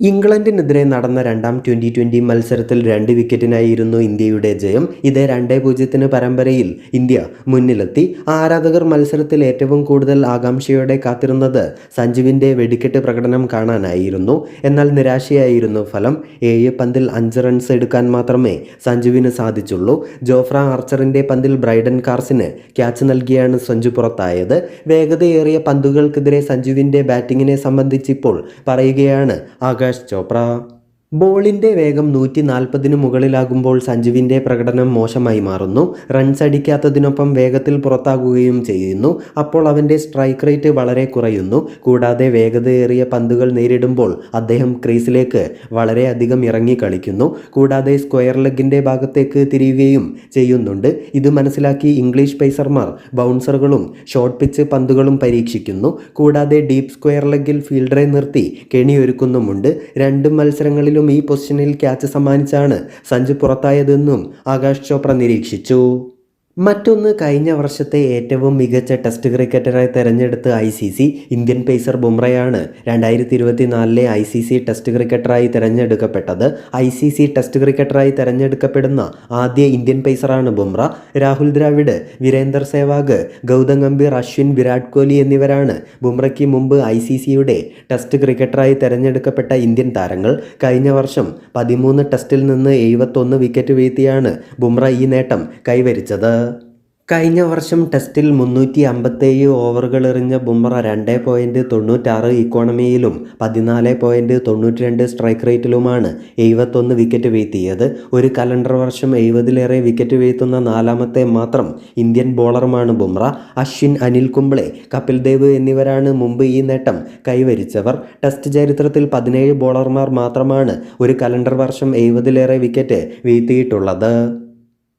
ഇംഗ്ലണ്ടിനെതിരെ നടന്ന രണ്ടാം twenty twenty മത്സരത്തിൽ രണ്ട് വിക്കറ്റിനായിരുന്നു ഇന്ത്യയുടെ ജയം. ഇത് രണ്ടേ പൂജ്യത്തിന് പരമ്പരയിൽ ഇന്ത്യ മുന്നിലെത്തി. ആരാധകർ മത്സരത്തിൽ ഏറ്റവും കൂടുതൽ ആകാംക്ഷയോടെ കാത്തിരുന്നത് സഞ്ജുവിന്റെ വെടിക്കെട്ട് പ്രകടനം കാണാനായിരുന്നു. എന്നാൽ നിരാശയായിരുന്നു ഫലം. ഏഴ് പന്തിൽ അഞ്ച് റൺസ് എടുക്കാൻ മാത്രമേ സഞ്ജുവിന് സാധിച്ചുള്ളൂ. ജോഫ്ര ആർച്ചറിന്റെ പന്തിൽ ബ്രൈഡൻ കാർസിന് ക്യാച്ച് നൽകിയാണ് സഞ്ജു പുറത്തായത്. വേഗതയേറിയ പന്തുകൾക്കെതിരെ സഞ്ജുവിന്റെ ബാറ്റിങ്ങിനെ സംബന്ധിച്ചിപ്പോൾ പറയുകയാണ് ആകാശ് ചോപ്ര ബോളിന്റെ വേഗം നൂറ്റി നാൽപ്പതിനു മുകളിലാകുമ്പോൾ സഞ്ജുവിന്റെ പ്രകടനം മോശമായി മാറുന്നു. റൺസ് അടിക്കാത്തതിനൊപ്പം വേഗത്തിൽ പുറത്താകുകയും ചെയ്യുന്നു. അപ്പോൾ അവന്റെ സ്ട്രൈക്ക് റേറ്റ് വളരെ കുറയുന്നു. കൂടാതെ വേഗതയേറിയ പന്തുകൾ നേരിടുമ്പോൾ അദ്ദേഹം ക്രീസിലേക്ക് വളരെയധികം ഇറങ്ങി കളിക്കുന്നു. കൂടാതെ സ്ക്വയർ ലെഗിന്റെ ഭാഗത്തേക്ക് തിരിയുകയും ചെയ്യുന്നുണ്ട്. ഇത് മനസ്സിലാക്കി ഇംഗ്ലീഷ് പേസർമാർ ബൗൺസറുകളും ഷോർട്ട് പിച്ച് പന്തുകളും പരീക്ഷിക്കുന്നു. കൂടാതെ ഡീപ് സ്ക്വയർ ലെഗിൽ ഫീൽഡറെ നിർത്തി കെണിയൊരുക്കുന്നുമുണ്ട് രണ്ട് മത്സരങ്ങളിലും ഈ പൊസിഷനിൽ ക്യാച്ച് സമ്മാനിച്ചാണ് സഞ്ജു പുറത്തായതെന്നും ആകാശ് ചോപ്ര നിരീക്ഷിച്ചു. മറ്റൊന്ന് കഴിഞ്ഞ വർഷത്തെ ഏറ്റവും മികച്ച ടെസ്റ്റ് ക്രിക്കറ്ററായി തെരഞ്ഞെടുത്ത I C C Indian pacer ബുംറയാണ്. രണ്ടായിരത്തി ഇരുപത്തിനാലിലെ ഐ സി സി ടെസ്റ്റ് ക്രിക്കറ്ററായി തിരഞ്ഞെടുക്കപ്പെട്ടത് ഐ സി സി ടെസ്റ്റ് ക്രിക്കറ്ററായി തിരഞ്ഞെടുക്കപ്പെടുന്ന ആദ്യ ഇന്ത്യൻ പേസറാണ് ബുംറ. രാഹുൽ ദ്രാവിഡ് വീരേന്ദർ സേവാഗ് ഗൗതം ഗംഭീർ അശ്വിൻ വിരാട് കോഹ്ലി എന്നിവരാണ് ബുംറയ്ക്ക് മുമ്പ് ഐ സി സിയുടെ ടെസ്റ്റ് ക്രിക്കറ്ററായി തിരഞ്ഞെടുക്കപ്പെട്ട ഇന്ത്യൻ താരങ്ങൾ. കഴിഞ്ഞ വർഷം പതിമൂന്ന് ടെസ്റ്റിൽ നിന്ന് എഴുപത്തൊന്ന് വിക്കറ്റ് വീഴ്ത്തിയാണ് ബുംറ ഈ നേട്ടം കൈവരിച്ചത്. കഴിഞ്ഞ വർഷം ടെസ്റ്റിൽ മുന്നൂറ്റി അമ്പത്തേഴ് ഓവറുകൾ എറിഞ്ഞ ബുംറ രണ്ട് പോയിന്റ് തൊണ്ണൂറ്റാറ് ഇക്കോണമിയിലും പതിനാല് പോയിന്റ് തൊണ്ണൂറ്റി രണ്ട് സ്ട്രൈക്ക് റേറ്റിലുമാണ് എഴുപത്തൊന്ന് വിക്കറ്റ് വീഴ്ത്തിയത്. ഒരു കലണ്ടർ വർഷം എഴുപതിലേറെ വിക്കറ്റ് വീഴ്ത്തുന്ന നാലാമത്തെ മാത്രം ഇന്ത്യൻ ബോളറുമാണ് ബുംറ. അശ്വിൻ അനിൽ കുംബ്ലെ കപിൽ ദേവ് എന്നിവരാണ് മുമ്പ് ഈ നേട്ടം കൈവരിച്ചവർ. ടെസ്റ്റ് ചരിത്രത്തിൽ പതിനേഴ് ബോളർമാർ മാത്രമാണ് ഒരു കലണ്ടർ വർഷം എഴുപതിലേറെ വിക്കറ്റ് വീഴ്ത്തിയിട്ടുള്ളത്.